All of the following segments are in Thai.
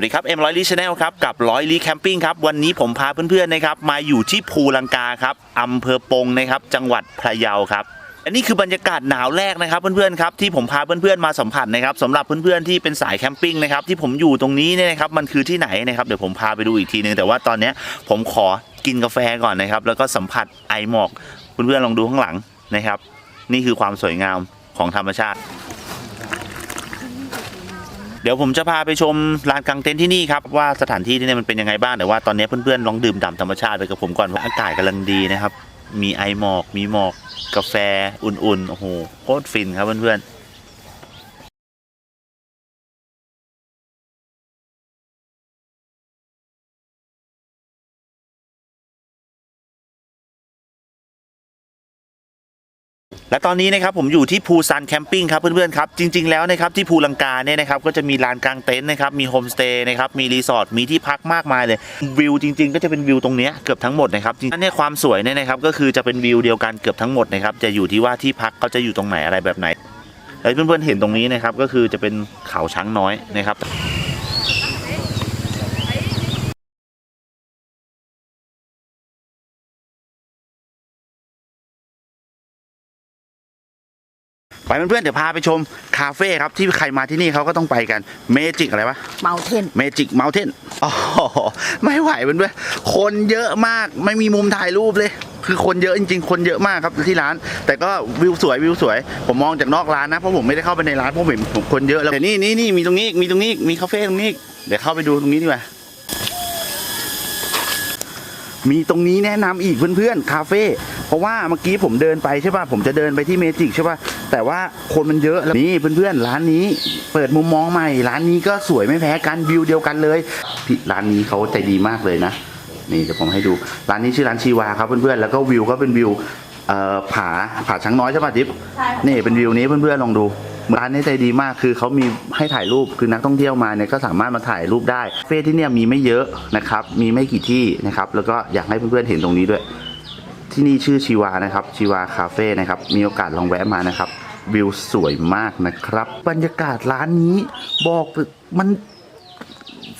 สวัสดีครับเอ็มร้อยลีชาแนลครับกับร้อยลีแคมปิ้งครับวันนี้ผมพาเพื่อนๆนะครับมาอยู่ที่ภูลังกาครับอำเภอปงนะครับจังหวัดพะเยาครับอันนี้คือบรรยากาศหนาวแรกนะครับเพื่อนๆครับที่ผมพาเพื่อนๆมาสัมผัสนะครับสำหรับเพื่อนๆที่เป็นสายแคมปิ้งนะครับที่ผมอยู่ตรงนี้เนี่ยนะครับมันคือที่ไหนนะครับเดี๋ยวผมพาไปดูอีกทีนึงแต่ว่าตอนนี้ผมขอกินกาแฟก่อนนะครับแล้วก็สัมผัสไอหมอกเพื่อนๆลองดูข้างหลังนะครับ นี่คือความสวยงามของธรรมชาติ ดี๋ยวผมจะพาไปชมลานกางเต็นท์ที่นี่ครับว่าสถานที่ที่นี่มันเป็นยังไงบ้างแต่ว่าตอนนี้เพื่อนๆลองดื่มด่ำธรรมชาติไปกับผมก่อนเพราอากาศกำลังดีนะครับมีไอหมอก มีหมอก กาแฟอุ่นๆโอ้โหโคตรฟินครับเพื่อนๆ และตอนนี้นะครับผมอยู่ที่ภูซันแคมปิ้งครับเพื่อนๆครับจริงๆแล้วนะครับที่ภูลังกาเนี่ยนะครับก็จะมีลานกางเต็นท์นะครับมีโฮมสเตย์นะครับมีรีสอร์ทมีที่พักมากมายเลยวิวจริง ๆ ก็จะเป็นวิวตรงเนี้ยเกือบทั้งหมดนะครับจริงๆเนี่ยความสวยเนี่ยนะครับก็คือจะเป็นวิวเดียวกันเกือบทั้งหมดนะครับจะอยู่ที่ว่าที่พักเขาจะอยู่ตรงไหนอะไรแบบไหนแล้วเพื่อนๆเห็นตรงนี้นะครับก็คือจะเป็นเขาช้างน้อยนะครับ ไปเพื่อนๆเดี๋ยวพาไปชมคาเฟ่ครับที่ใครมาที่นี่เขาก็ต้องไปกันเมจิกอะไรวะเมาเทนเมจิกเม t เทนอ๋อไม่ไหวเพื่อนๆคนเยอะมากไม่มีมุมถ่ายรูปเลย คือคนเยอะจริง ๆ คนเยอะมากครับที่ร้าน แต่ก็วิวสวยวิวสวย ผมมองจากนอกร้านนะเพราะผมไม่ได้เข้าไปในร้านเพราะผมเห็นผมคนเยอะแล้วแต่นี่นี่นี่มีตรงนี้อีกมีตรงนี้อีกมีคาเฟ่ตรงนี้อีกเดี๋ยวเข้าไปดูตรงนี้ดีกว่า มีตรงนี้แนะนำอีกเพื่อนๆคาเฟ่เพราะว่าเมื่อกี้ผมเดินไปใช่ป่ะผมจะเดินไปที่เมจิกใช่ป่ะแต่ว่าคนมันเยอะแล้วนี่เพื่อนๆร้านนี้ เปิดมุมมองใหม่ ร้านนี้ก็สวยไม่แพ้กันวิวเดียวกันเลยพี่ร้านนี้เขาใจดีมากเลยนะนี่เดี๋ยวผมให้ดูร้านนี้ชื่อร้านชีวาครับเพื่อนๆแล้วก็วิวก็เป็นวิวเอ่อผาผาช้างน้อยใช่ป่ะจิ๊บใช่นี่เป็นวิวนี้เพื่อนๆลองดู ร้านนี้ใจดีมากคือเขามีให้ถ่ายรูปคือนักท่องเที่ยวมาเนี่ยก็สามารถมาถ่ายรูปได้เฟสที่เนี่ยมีไม่เยอะนะครับมีไม่กี่ที่นะครับแล้วก็อยากให้เพื่อนๆเห็นตรงนี้ด้วย ที่นี่ชื่อชีวานะครับชีวาคาเฟ่นะครับมีโอกาสลองแวะมานะครับวิวสวยมากนะครับ บรรยากาศร้านนี้บอกมัน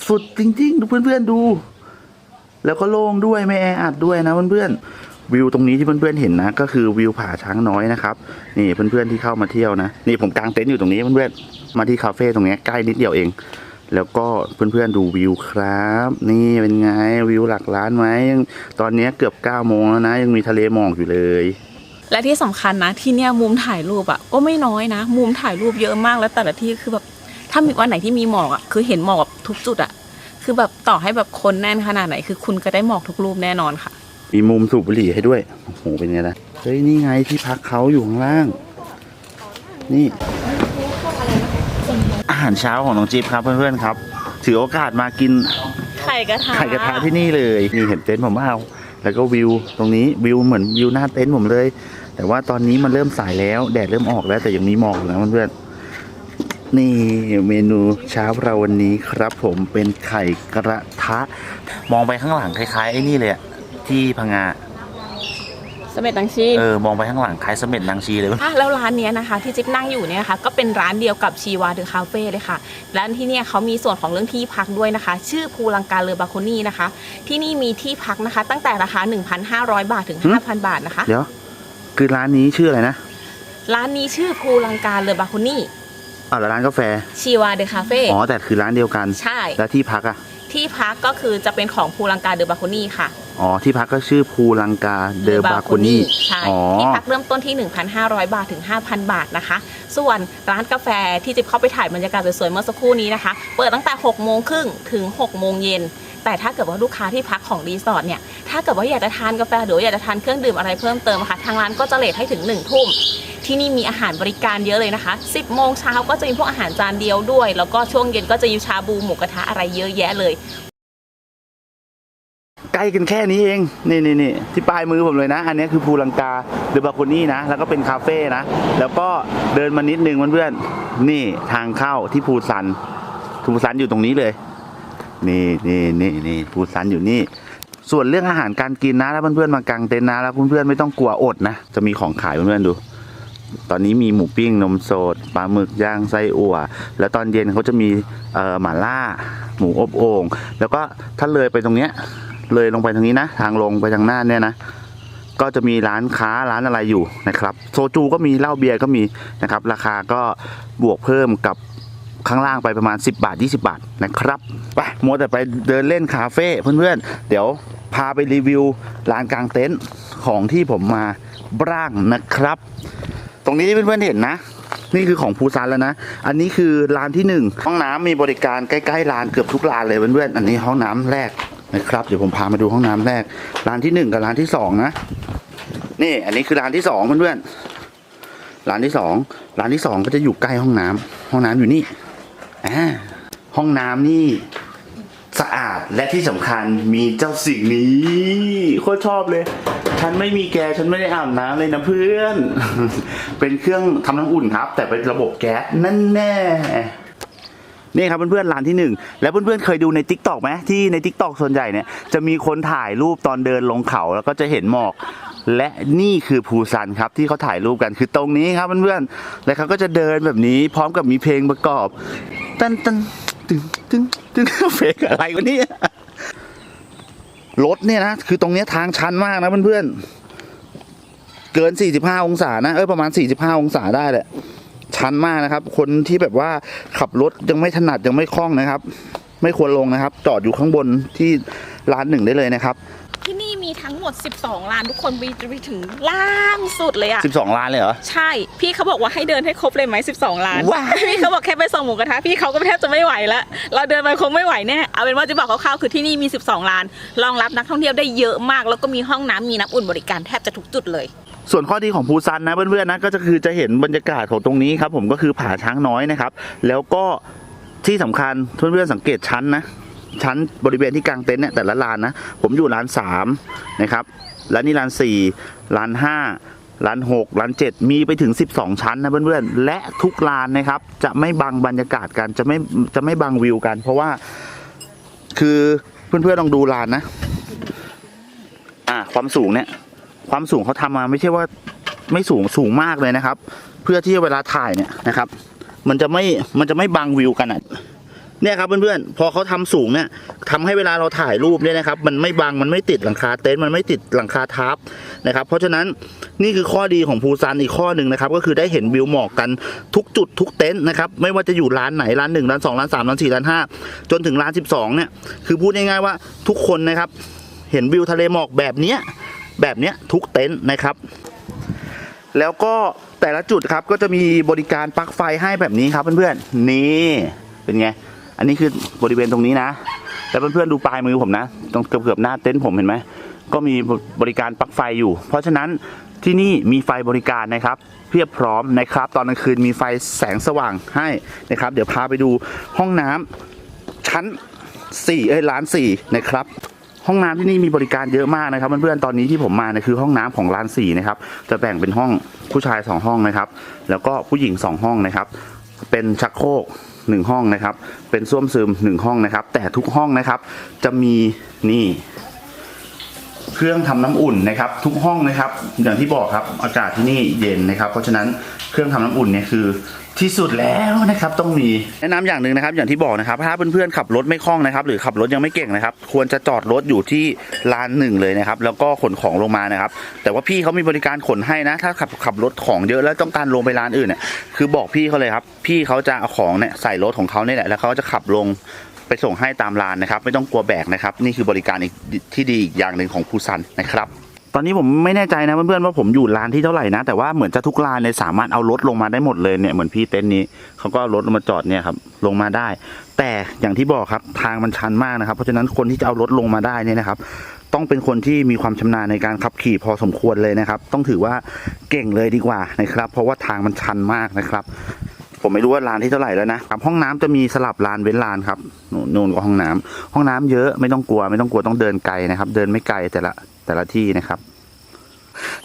สุดจริงๆดูเพื่อนๆดู แล้วก็โล่งด้วยไม่แออัดด้วยนะเพื่อนๆ วิวตรงนี้ที่เพื่อนๆเห็นนะ ก็คือวิวผาช้างน้อยนะครับ นี่เพื่อนๆที่เข้ามาเที่ยวนะ นี่ผมกางเต็นท์อยู่ตรงนี้เพื่อนๆมาที่คาเฟ่ตรงนี้ใกล้นิดเดียวเอง แล้วก็เพื่อนๆดูวิวครับ นี่เป็นไงวิวหลักล้านไหมยังตอนนี้เกือบ9ก้าโมงแล้วนะ ยังมีทะเลหมอกอยู่เลย และที่สำคัญนะที่เนี่ยมุมถ่ายรูปอะก็ไม่น้อยนะ มุมถ่ายรูปเยอะมากแล้วแต่ละที่คือแบบถ้ามีวันไหนที่มีหมอกอะคือเห็นหมอกแบบทุกจุดอะคือแบบต่อให้แบบคนแน่นขนาดไหน คือคุณก็ได้หมอกทุกรูปแน่นอนค่ะ มีมุมสูบบุหรี่ให้ด้วย โอ้โห เป็นไงล่ะเฮ้ย นี่ไงที่พักเขาอยู่ข้างล่าง นี่ อาหารเช้าของน้องจิ๊บครับเพื่อนๆครับ ถือโอกาสมากินไข่กระทะไข่กระทะที่นี่เลย นี่เห็นเต็นท์ผมว่าเอาแล้วก็วิวตรงนี้วิวเหมือนวิวหน้าเต็นท์ผมเลย แต่ว่าตอนนี้มันเริ่มสายแล้ว แดดเริ่มออกแล้วแต่ยังมีหมอกอยู่นะเพื่อนๆนี่เมนูเช้าเราวันนี้ครับผมเป็นไข่กระทะ มองไปข้างหลังคล้ายๆไอ้นี่เลยอะ ที่พังงาสเม็ดตังชีเออมองไปข้างหลังคล้ายเสม็ดนางชีเลยอะแล้วร้านเนี้ยนะคะ ที่จิ๊บนั่งอยู่เนี่ยนะคะก็เป็นร้านเดียวกับชีวาเดอะคาเฟ่เลยค่ะร้านที่เนี่ยเขามีส่วนของเรื่องที่พักด้วยนะคะ ชื่อภูลังกาเลอบาโคนี่นะคะ ที่นี่มีที่พักนะคะ ตั้งแต่ราคา1,500 บาทถึงหืม5,000 บาทนะคะ เดี๋ยว คือร้านนี้ชื่ออะไรนะ ร้านนี้ชื่อภูลังกาเลอบาโคนี่อ๋อแล้วร้านกาแฟชีวาเดอะคาเฟ่อ๋อแต่คือร้านเดียวกันใช่แล้วที่พักอะที่พักก็คือจะเป็นของภูลังกาเดอะบาโคนี่ค่ะ อ๋อ ที่พักก็ชื่อภูลังกาเดอบาโคนีใช่อ๋อ ที่พักเริ่มต้นที่ 1,500 บาทถึง 5,000 บาทนะคะ ส่วนร้านกาแฟที่จิ๊บเข้าไปถ่ายบรรยากาศสวยๆเมื่อสักครู่นี้นะคะ เปิดตั้งแต่6โมงครึ่งถึง6โมงเย็นแต่ถ้าเกิดว่าลูกค้าที่พักของรีสอร์ทเนี่ย ถ้าเกิดว่าอยากจะทานกาแฟหรือว่าอยากจะทานเครื่องดื่มอะไรเพิ่มเติมค่ะ ทางร้านก็จะเลทให้ถึง1ทุ่ม ที่นี่มีอาหารบริการเยอะเลยนะคะ 10 โมงเช้าก็จะมีพวกอาหารจานเดียวด้วย แล้วก็ช่วงเย็นก็จะมีชาบูหมูกระทะอะไรเยอะแยะเลยใก ล้กันแค่นี้เอง นี่นี่นี่ที่ปลายมือผมเลยนะ อันนี้คือภูลังกาเดอบาโคนีนะ แล้วก็เป็นคาเฟ่นะ แล้วก็เดินมานิดนึงเพื่อนๆนี่ทางเข้าที่ภูซันภูซันอยู่ตรงนี้เลย นี่นี่นี่นี่ภูซันอยู่นี่ ส่วนเรื่องอาหารการกินนะแล้วเพื่อนๆมากางเต็นท์นะแล้วเพื่อนๆไม่ต้องกลัวอดนะ จะมีของขายเพื่อนๆดูตอนนี้มีหมูปิ้งนมสดปลาหมึกย่างไส้อั่ว แล้วตอนเย็นเขาจะมีหม่าล่า หมูอบโอ่งแล้วก็ถ้าเลยไปตรงเนี้ย เลยลงไปทางนี้นะ ทางลงไปทางหน้าเนี่ยนะ ก็จะมีร้านค้าร้านอะไรอยู่นะครับ โซจูก็มีเหล้าเบียร์ก็มีนะครับ ราคาก็บวกเพิ่มกับข้างล่างไปประมาณ 10 บาท 20 บาทนะครับไปมัวแต่ไปเดินเล่นคาเฟ่เพื่อนๆ เดี๋ยวพาไปรีวิวร้านกลางเต็นท์ของที่ผมมาบ้างนะครับ ตรงนี้ที่เพื่อนๆเห็นนะ นี่คือของภูซานแล้วนะ อันนี้คือร้านที่หนึ่งห้องน้ำมีบริการใกล้ๆร้านเกือบทุกร้านเลยเพื่อนๆอันนี้ห้องน้ำแรก นะครับ เดี๋ยวผมพามาดูห้องน้ำแรก ร้านที่หนึ่งกับร้านที่สองนะ นี่ อันนี้คือร้านที่สองเพื่อนๆ ร้านที่สอง ร้านที่สองก็จะอยู่ใกล้ห้องน้ำห้องน้ำอยู่นี่อ่าห้องน้ำนี่สะอาดและที่สำคัญมีเจ้าสิ่งนี้โคตรชอบเลย ฉันไม่มีแกฉันไม่ได้อาบน้ำเลยนะเพื่อน เป็นเครื่องทำน้ำอุ่นครับ แต่เป็นระบบแก๊สนั่นแน่ นี่ครับเพื่อนๆร้านที่หนึ่งแล้วเพื่อนๆเคยดูใน t ิ k t o k ไหมที่ใน t ิ k t o k ส่วนใหญ่เนี่ยจะมีคนถ่ายรูปตอนเดินลงเขาแล้วก็จะเห็นหมอก และนี่คือภูซันครับที่เขาถ่ายรูปกันคือตรงนี้ครับเพื่อนๆแล้วเขาก็จะเดินแบบนี้พร้อมกับมีเพลงประกอบตันตันตึงตึงตึงเพลงอะไรวะเนี่ยรถเนี่ยนะคือตรงนี้ทางชันมากนะเพื่อนๆเกิน 45 องศานะเออประมาณ 45 องศาได้แหละ ชันมากนะครับ คนที่แบบว่าขับรถยังไม่ถนัดยังไม่คล่องนะครับ ไม่ควรลงนะครับ จอดอยู่ข้างบนที่ร้านหนึ่งได้เลยนะครับ ที่นี่มีทั้งหมด 12ร้านทุกคนไปไปถึงล่างสุดเลยอะ12 ล้านเลยเหรอ ใช่ พี่เขาบอกว่าให้เดินให้ครบเลยไหม12 ล้าน ว้าย พี่เขาบอกแค่ไปส่งหมูกระทะพี่เขาก็แทบจะไม่ไหวแล้วเราเดินไปคงไม่ไหวแน่เอาเป็นว่าจะบอกคร่าวๆคือที่นี่มี 12 ล้านรองรับนักท่องเที่ยวได้เยอะมาก แล้วก็มีห้องน้ำมีน้ำอุ่นบริการแทบจะทุกจุดเลย ส่วนข้อดีของภูซันนะเพื่อนๆนะก็จะคือจะเห็นบรรยากาศของตรงนี้ครับ ผมก็คือผาช้างน้อยนะครับ แล้วก็ที่สำคัญเพื่อนๆสังเกตชั้นนะ ชั้นบริเวณที่กางเต็นท์เนี่ยแต่ละลานนะผมอยู่ลานสามนะครับแล้วนี่ลานสี่ลานห้าลานหกลานเจ็ดมีไปถึง 12 ชั้นนะเพื่อนๆ และทุกลานนะครับ จะไม่บังบรรยากาศกัน จะไม่จะไม่บังวิวกัน เพราะว่าคือเพื่อนๆลองดูลานนะ อ่าความสูงเนี่ย ความสูงเขาทำมาไม่ใช่ว่าไม่สูงสูงมากเลยนะครับ เพื่อที่เวลาถ่ายเนี่ยนะครับ มันจะไม่มันจะไม่บังวิวกันอะเนี่ยครับเพื่อนๆพอเขาทำสูงเนี่ยทำให้เวลาเราถ่ายรูปเนี่ยนะครับ มันไม่บังมันไม่ติดหลังคาเต็นท์มันไม่ติดหลังคาทับนะครับ เพราะฉะนั้นนี่คือข้อดีของภูซานอีกข้อหนึ่งนะครับ ก็คือได้เห็นวิวหมอกกันทุกจุดทุกเต็นท์นะครับไม่ว่าจะอยู่ร้านไหนร้านหนึ่งร้านสองร้านสามร้านสี่ร้านห้าจนถึงร้านสิบสองเนี่ยคือพูดง่ายๆว่าทุกคนนะครับ เห็นวิวทะเลหมอกแบบเนี้ย แบบเนี้ยทุกเต็นท์นะครับ แล้วก็แต่ละจุดครับก็จะมีบริการปลั๊กไฟให้แบบนี้ครับเพื่อนๆนี่เป็นไงอันนี้คือบริเวณตรงนี้นะแล้วเพื่อนๆดูปลายมือผมนะตรงเกือบๆหน้าเต็นท์ผมเห็นไหมก็มีบริการปลั๊กไฟอยู่ เพราะฉะนั้นที่นี่มีไฟบริการนะครับ เพียบพร้อมนะครับ ตอนกลางคืนมีไฟแสงสว่างให้นะครับ เดี๋ยวพาไปดูห้องน้ำชั้น 4 เอ้ยร้าน 4 นะครับ ห้องน้ำที่นี่มีบริการเยอะมากนะครับเพื่อนๆตอนนี้ที่ผมมาเนี่ยคือห้องน้ำของร้าน4นะครับจะแบ่งเป็นห้องผู้ชาย2ห้องนะครับ แล้วก็ผู้หญิง2ห้องนะครับ เป็นชักโครกหนึ่งห้องนะครับ เป็นส้วมซึมหนึ่งห้องนะครับ แต่ทุกห้องนะครับ จะมีนี่เครื่องทำน้ำอุ่นนะครับ ทุกห้องนะครับ อย่างที่บอกครับอากาศที่นี่เย็นนะครับ เพราะฉะนั้น เครื่องทำน้ำอุ่นเนี่ยคือที่สุดแล้วนะครับต้องมีแนะนำอย่างหนึ่งนะครับ อย่างที่บอกนะครับ ถ้าเพื่อนๆขับรถไม่คล่องนะครับ หรือขับรถยังไม่เก่งนะครับ ควรจะจอดรถอยู่ที่ลานหนึ่งเลยนะครับ แล้วก็ขนของลงมานะครับ แต่ว่าพี่เขามีบริการขนให้นะ ถ้าขับขับรถของเยอะแล้วต้องการลงไปร้านอื่นเนี่ยคือบอกพี่เขาเลยครับ พี่เขาจะเอาของเนี่ยใส่รถของเขาเนี่ยแหละแล้วเขาจะขับลงไปส่งให้ตามร้านนะครับ ไม่ต้องกลัวแบกนะครับ นี่คือบริการอีกที่ดีอีกอย่างหนึ่งของภูซันนะครับ ตอนนี้ผมไม่แน่ใจนะเพื่อนๆว่าผมอยู่ร้านที่เท่าไหร่นะ แต่ว่าเหมือนจะทุกร้านเลยสามารถเอารถลงมาได้หมดเลยเนี่ยเหมือนพี่เต็นท์นี้เขาก็เอารถลงมาจอดเนี่ยครับลงมาได้ แต่อย่างที่บอกครับทางมันชันมากนะครับ เพราะฉะนั้นคนที่จะเอารถลงมาได้เนี่ยนะครับ ต้องเป็นคนที่มีความชำนาญในการขับขี่พอสมควรเลยนะครับ ต้องถือว่าเก่งเลยดีกว่านะครับ เพราะว่าทางมันชันมากนะครับ ผมไม่รู้ว่าร้านที่เท่าไหร่แล้วนะครับห้องน้ำจะมีสลับลานเว้นลานครับนู่นนู่นก็ห้องน้ำห้องน้ำเยอะไม่ต้องกลัว ไม่ต้องกลัวต้องเดินไกลนะครับ เดินไม่ไกลแต่ละแต่ละที่นะครับ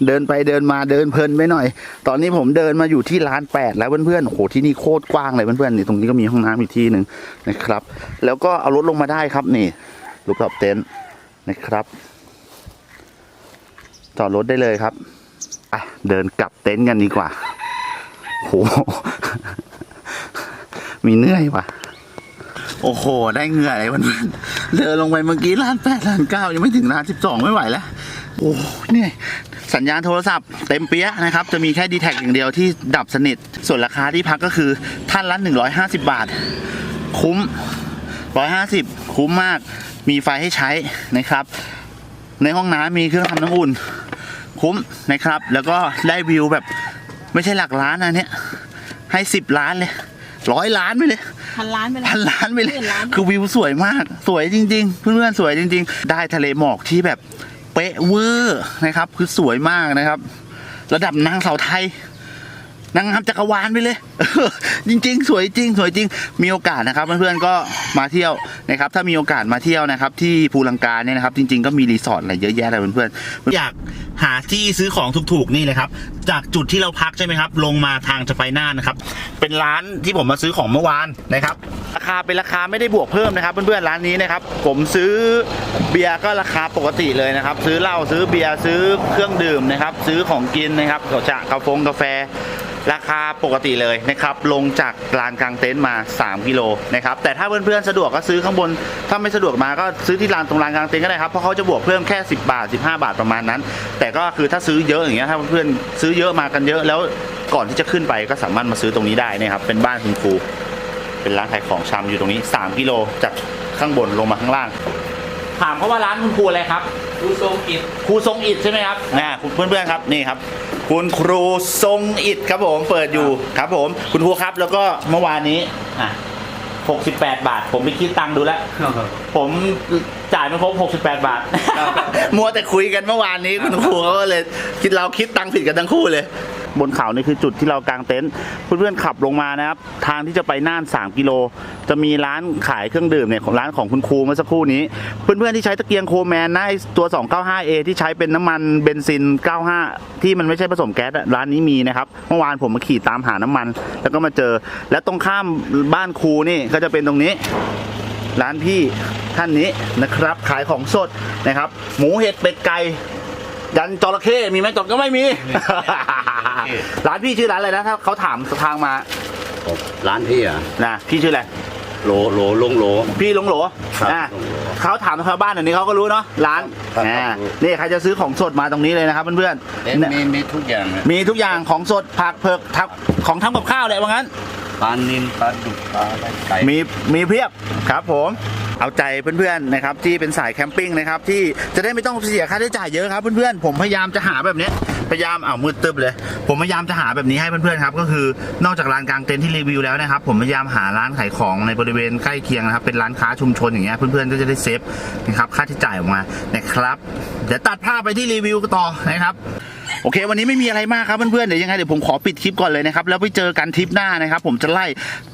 เดินไปเดินมาเดินเพลินไปหน่อย ตอนนี้ผมเดินมาอยู่ที่ร้านแปดแล้วเพื่อนๆโอ้โหที่นี่โคตรกว้างเลยเพื่อนๆนี่ตรงนี้ก็มีห้องน้ำอีกที่หนึ่งนะครับ แล้วก็เอารถลงมาได้ครับนี่ลูกตอบเต็นท์นะครับจอดรถได้เลยครับอะเดินกลับเต็นท์กันดีกว่า โห มีเหนื่อยว่ะ โอ้โห ได้เหงื่ออะไรวันนั้นเดินลงไปเมื่อกี้ร้านแปดร้านเก้ายังไม่ถึงร้านสิบสองไม่ไหวแล้ว โอ้เนี่ยสัญญาณโทรศัพท์เต็มเปี้ยะนะครับ จะมีแค่ดีแท็อย่างเดียวที่ดับสนิท ส่วนราคาที่พักก็คือท่านละ150 บาท คุ้ม 150 คุ้มมาก มีไฟให้ใช้นะครับ ในห้องน้ำมีเครื่องทำน้ำอุ่น คุ้มนะครับ แล้วก็ได้วิวแบบ ไม่ใช่หลักล้านนะเนี่ย ให้10ล้านเลยร้อยล้านไปเลยพันล้านไปเลยพันล้านไปเลยหมื่นล้านคือวิวสวยมาก สวยจริง ๆ เพื่อนๆสวยจริง ๆ ได้ทะเลหมอกที่แบบเป๊ะเวอร์นะครับ คือสวยมากนะครับ ระดับนางสาวไทย นางงามจักรวาลไปเลย จริง ๆ สวยจริง สวยจริง มีโอกาสนะครับเพื่อนๆก็มาเที่ยวนะครับ ถ้ามีโอกาสมาเที่ยวนะครับ ที่ภูลังกาเนี่ยนะครับ จริง ๆก็มีรีสอร์ทอะไรเยอะแยะเลยเพื่อนๆอยากหาที่ซื้อของถูกๆนี่เลยครับ จากจุดที่เราพักใช่ไหมครับ ลงมาทางจะไปน่านนะครับ เป็นร้านที่ผมมาซื้อของเมื่อวานนะครับ ราคาเป็นราคาไม่ได้บวกเพิ่มนะครับ เพื่อนๆร้านนี้นะครับ ผมซื้อเบียร์ก็ราคาปกติเลยนะครับ ซื้อเหล้าซื้อเบียร์ซื้อเครื่องดื่มนะครับ ซื้อของกินนะครับกาจะกาแฟกาแฟ ราคาปกติเลยนะครับลงจากลานกลางเต็นท์มา 3 กิโลนะครับแต่ถ้าเพื่อนๆสะดวกก็ซื้อข้างบน ถ้าไม่สะดวกมาก็ซื้อที่ลานตรงลานกลางเต็นท์ก็ได้ครับเพราะเขาจะบวกเพิ่มแค่ 10 บาท 15 บาทประมาณนั้น แต่ก็คือถ้าซื้อเยอะอย่างเงี้ยถ้าเพื่อนๆซื้อเยอะมากันเยอะแล้วก่อนที่จะขึ้นไปก็สามารถมาซื้อตรงนี้ได้นะครับเป็นบ้านคุณครูเป็นร้านขายของชำอยู่ตรงนี้ 3 กิโลจากข้างบนลงมาข้างล่าง ถามเขาว่าร้านคุณครูอะไรครับดูทรงอิฐครูทรงอิดใช่ไหมครับนะคุณเพื่อนๆครับนี่ครับ คุณครูทรงอิดครับผมเปิดอยู่ครับผม คุณครูครับแล้วก็เมื่อวานนี้อะ68 บาท ผมไปคิดตังค์ดูแล้ว ผมจ่ายไม่ครบ68 บาทครับมัวแต่คุยกันเมื่อวานนี้คุณครูเขาก็เลย คิดเราคิดตังค์ผิดกันทั้งคู่เลย บนเขานี่คือจุดที่เรากางเต็นท์เพื่อนๆขับลงมานะครับ ทางที่จะไปน่าน 3 กิโล จะมีร้านขายเครื่องดื่มเนี่ยของร้านของคุณครูเมื่อสักครู่นี้ เพื่อนๆที่ใช้ตะเกียงโคแมนนะไอ้ตัว 295A ที่ใช้เป็นน้ำมันเบนซิน 95 ที่มันไม่ใช่ผสมแก๊สร้านนี้มีนะครับเมื่อวานผมมาขี่ตามหาน้ำมัน แล้วก็มาเจอ แล้วตรงข้ามบ้านครูนี่ก็จะเป็นตรงนี้ ร้านพี่ท่านนี้นะครับขายของสดนะครับ หมูเห็ดเป็ดไก่ ยันจระเข้มีไหมจระก็ไม่มี ร้านพี่ชื่อร้านอะไรนะถ้าเขาถามทางมาร้านพี่อะนะพี่ชื่ออะไรโหลโหลลงโหล พี่หลงโหลครับอ่าหลงโหลเขาถามชาวบ้านอันนี้เขาก็รู้เนาะร้านครับอ่าครับนี่ใครจะซื้อของสดมาตรงนี้เลยนะครับเพื่อนเอ๊ะๆเนี่ยมีมีทุกอย่างอะมีทุกอย่างของสดผักเผือกทับของทำกับข้าวเลยว่างั้น ปลานินปลาดุกปลาไก่มีมีเพียบครับผม เอาใจเพื่อนๆนะครับที่เป็นสายแคมปิ้งนะครับที่จะได้ไม่ต้องเสียค่าใช้จ่ายเยอะครับเพื่อนๆผมพยายามจะหาแบบนี้พยายามเอามืดตึบเลย ผมพยายามจะหาแบบนี้ให้เพื่อนๆครับก็คือนอกจากร้านกลางเต็นท์ที่รีวิวแล้วนะครับผมพยายามหาร้านขายของในบริเวณใกล้เคียงนะครับเป็นร้านค้าชุมชนอย่างเงี้ยเพื่อนๆก็จะได้เซฟนะครับค่าใช้จ่ายออกมานะครับเดี๋ยวตัดภาพไปที่รีวิวต่อนะครับ โอเค วันนี้ไม่มีอะไรมากครับเพื่อนๆเดี๋ยวยังไงเดี๋ยวผมขอปิดคลิปก่อนเลยนะครับแล้วไปเจอกันทริปหน้านะครับ ผมจะไล่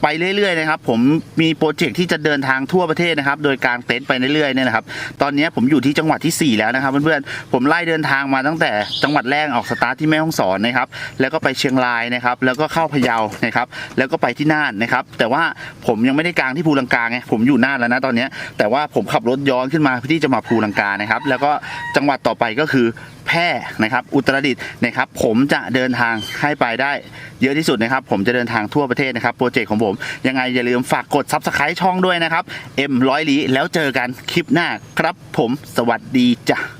ไปเรื่อยๆนะครับผมมีโปรเจกต์ที่จะเดินทางทั่วประเทศนะครับ โดยการเต็นท์ไปเรื่อยๆเนี่ยนะครับตอนนี้ผมอยู่ที่จังหวัดที่ 4 แล้วนะครับเพื่อนๆผมไล่เดินทางมาตั้งแต่จังหวัดแรกออกสตาร์ทที่แม่ฮ่องสอนนะครับแล้วก็ไปเชียงรายนะครับแล้วก็เข้าพะเยานะครับแล้วก็ไปที่น่านนะครับแต่ว่าผมยังไม่ได้กางที่ภูลังกาไงผมอยู่น่านแล้วนะตอนนี้แต่ว่าผมขับรถย้อนขึ้นมาเพื่อที่จะมาภูลังกานะครับแล้วก็จังหวัดต่อไปก็คือแพร่นะครับอุตรดิตนะครับผมจะเดินทางให้ไปได้เยอะที่สุดนะครับ ผมจะเดินทางทั่วประเทศนะครับโปรเจกต์ของผมยังไงอย่าลืมฝากกด Subscribe ช่องด้วยนะครับ M ร้อยลีแล้วเจอกันคลิปหน้าครับผมสวัสดีจ้ะ